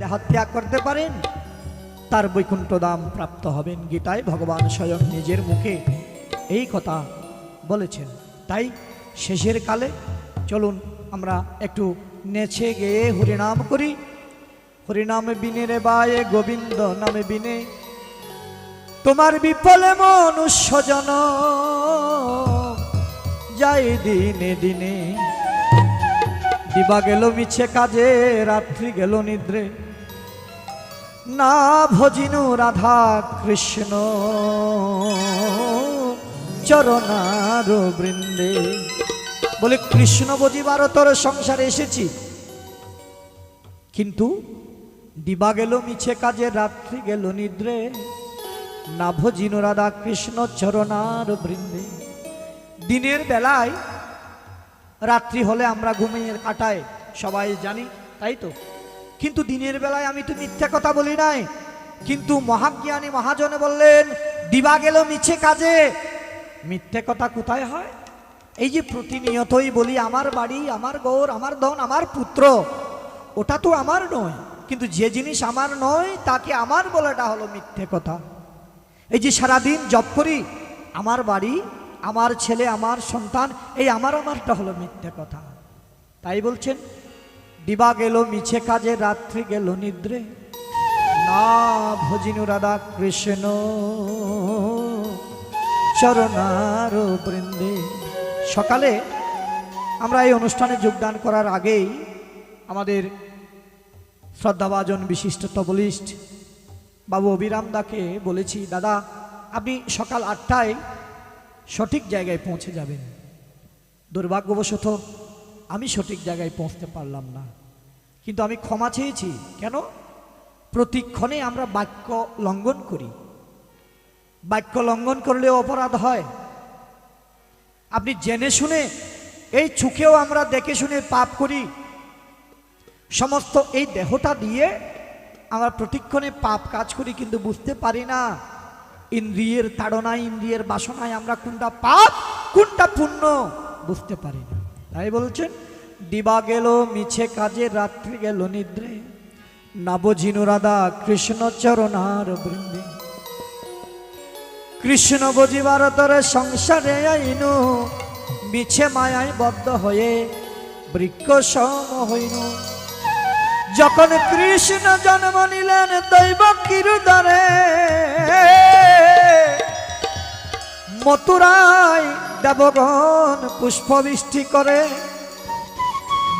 দেহত্যাগ করতে পারেন, তার বৈকুণ্ঠ দাম প্রাপ্ত হবেন গীতায়। ভগবান স্বয়ং নিজের মুখে এই কথা বলেছেন। তাই শেষের কালে চলুন আমরা একটু নেচে গেয়ে হরিনাম করি। হরিনাম বিনে রে বায়ে, গোবিন্দ নামে বিনে। তোমার বিফলে মনুষ্যজন যাই দিনে দিনে। দিবা গেল মিছে কাজে, রাত্রি গেল নিদ্রে। না ভজিনু রাধা কৃষ্ণ। চরণার বৃন্দে। বলে, কৃষ্ণ বজিবার তোর সংসারে এসেছি। কিন্তু দিবা গেল, মিছে কাজে রাত্রি গেল নিদ্রে। না ভজিনু রাধা কৃষ্ণ, চরণার বৃন্দে। দিনের বেলায় রাত্রি হলে আমরা ঘুমিয়ে কাটায়, সবাই জানি, তাই তো? কিন্তু দিনের বেলায় আমি তো মিথ্যা কথা বলি নাই। কিন্তু মহাজ্ঞানী মহাজনে বললেন, দিবা গেল মিছে কাজে। মিথ্যে কথা কোথায় হয়? এই যে প্রতিনিয়তই বলি, আমার বাড়ি, আমার গৌর, আমার ধন, আমার পুত্র, ওটা তো আমার নয়। কিন্তু যে জিনিস আমার নয়, তাকে আমার বলাটা হলো মিথ্যে কথা। এই যে সারাদিন জব করি, আমার বাড়ি, আমার ছেলে, আমার সন্তান, এই আমার আমারটা হলো মিথ্যে কথা। তাই বলছেন দিবা গেল, মিছে কাজে, রাত্রি গেল নিদ্রে। না ভজিনু রাধা কৃষ্ণ চরণার বৃন্দে। সকালে আমরা এই অনুষ্ঠানে যোগদান করার আগেই আমাদের শ্রদ্ধাভাজন বিশিষ্ট তবলিস্ট বাবু অবিরাম দাকে বলেছি, দাদা, আপনি সকাল আটটায় সঠিক জায়গায় পৌঁছে যাবেন। দুর্ভাগ্যবশত আমি সঠিক জায়গায় পৌঁছতে পারলাম না। কিন্তু আমি ক্ষমা চেয়েছি। কেন? প্রতিক্ষণে আমরা বাক্য লঙ্ঘন করি। বাক্য লঙ্ঘন করলেও অপরাধ হয়। আপনি জেনে শুনে, এই চোখেও আমরা দেখে শুনে পাপ করি। সমস্ত এই দেহটা দিয়ে আমরা প্রতিক্ষণে পাপ কাজ করি কিন্তু বুঝতে পারি না। ইন্দ্রিয়ের তাড়নায়, ইন্দ্রিয়ের বাসনায় আমরা কোনটা পাপ, কোনটা পুণ্য, বুঝতে পারি না। তাই বলছেন দিবা গেল, মিছে কাজে, রাত্রি গেল নিদ্রে। নাবজিনু রাধা, কৃষ্ণ চরণার বৃন্দে। কৃষ্ণ বুঝিবার তরে সংসারে আইনু, মিছে মায়ায় বদ্ধ হয়ে বৃক্ষ সম হইনু। যখন কৃষ্ণ জন্ম নিলেন, দৈব কিরুদরে। মথুরায় দেবগণ পুষ্পবৃষ্টি করে।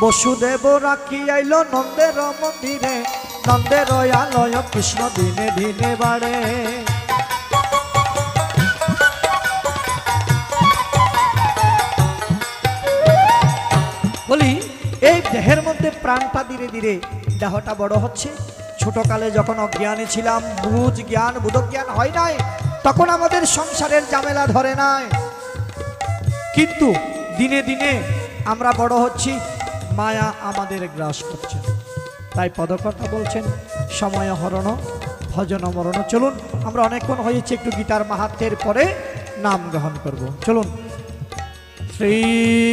বসুদেব রাখি আইল নন্দের মন্দিরে, নন্দের আলয় কৃষ্ণ দিনে দিনে বাড়ে। বলি, এই দেহের মধ্যে প্রাণটা ধীরে ধীরে দেহটা বড় হচ্ছে। ছোটকালে যখন অজ্ঞানী ছিলাম, বুঝ জ্ঞান বুধ জ্ঞান হয় নাই, তখন আমাদের সংসারের ঝামেলা ধরে নাই। কিন্তু দিনে দিনে আমরা বড় হচ্ছি, মায়া আমাদের গ্রাস করছে। তাই পদকর্তা বলছেন, সময় হরণ, ভজন মরণ। চলুন, আমরা অনেকক্ষণ হয়েছি, একটু গীতার মাহাত্মের পরে নাম গ্রহণ করব। চলুন। শ্রী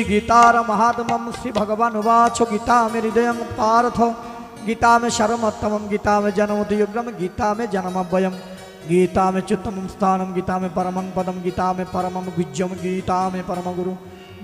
গীতার মহাত্মম শ্রী ভগবান উবাচ, গীতা মে হৃদয়ং পার্থ, গীতা মে সারমত্তম গীতা মে জন্মদিয়গ্রম, গীতা মে জন্মব্যয়ম। গীতা মে চুত্তমম স্থানম গীতা মে পরমং পদম গীতা মে পরমম গুজ্জম গীতা মে পরম গুরু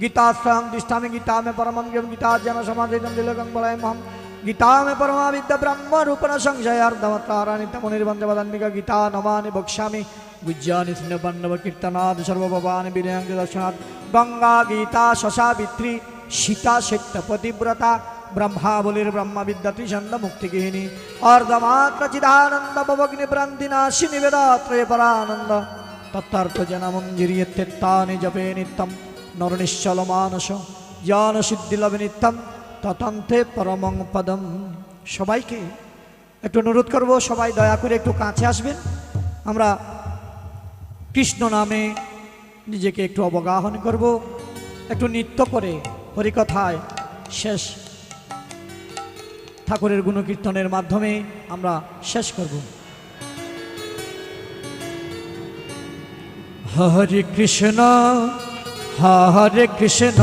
গীতা স্থাং দিষ্ঠামে গীতা মে পরমং গম গীতা জন সমাধিতম দিলগং বলয়মহম গীতা মে পরমা বিদ্যা ব্রহ্ম রূপণ সংশয়ার্ধমতারাণি তমনির্বন্ধবদান্বিকা গীতা নমানি বক্ষ্যামি গুজ্জানি স্নেপন্নব কীর্তনাদ সর্বভবানি বিনয়ঙ্গ দর্শনাথ গঙ্গা গীতা শশাবিত্রী সীতা সত্য পতিব্রতা ব্রহ্মাবলীর ব্রহ্মবিদ্যা ত্রিছন্দ মুক্তিগিহিনী অর্ধমাত্র চিদানন্দ ভবগ্নি ভ্রান্তিনাশি নিবেদাত্রয় পরানন্দ তত্থার্থ জনমঞ্জিরিয়ত্তানি জপে নিত্যম নরনিশ্চল মানস জ্ঞান সিদ্ধি লবে নিত্যম ততন্তে পরমং পদম। সবাইকে একটু অনুরোধ করব, সবাই দয়া করে একটু কাছে আসবেন। আমরা কৃষ্ণ নামে নিজেকে একটু অবগাহন করব। একটু নৃত্য করে হরিকথায় শেষ ঠাকুরের গুণকীর্তনের মাধ্যমে আমরা শেষ করব। হরে কৃষ্ণ হরে কৃষ্ণ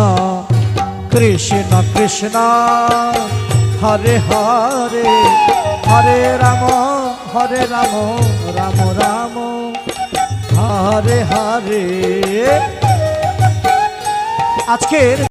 কৃষ্ণ কৃষ্ণ, হরে হরে হরে রাম হরে রাম রাম রাম, হরে হরে। আজকের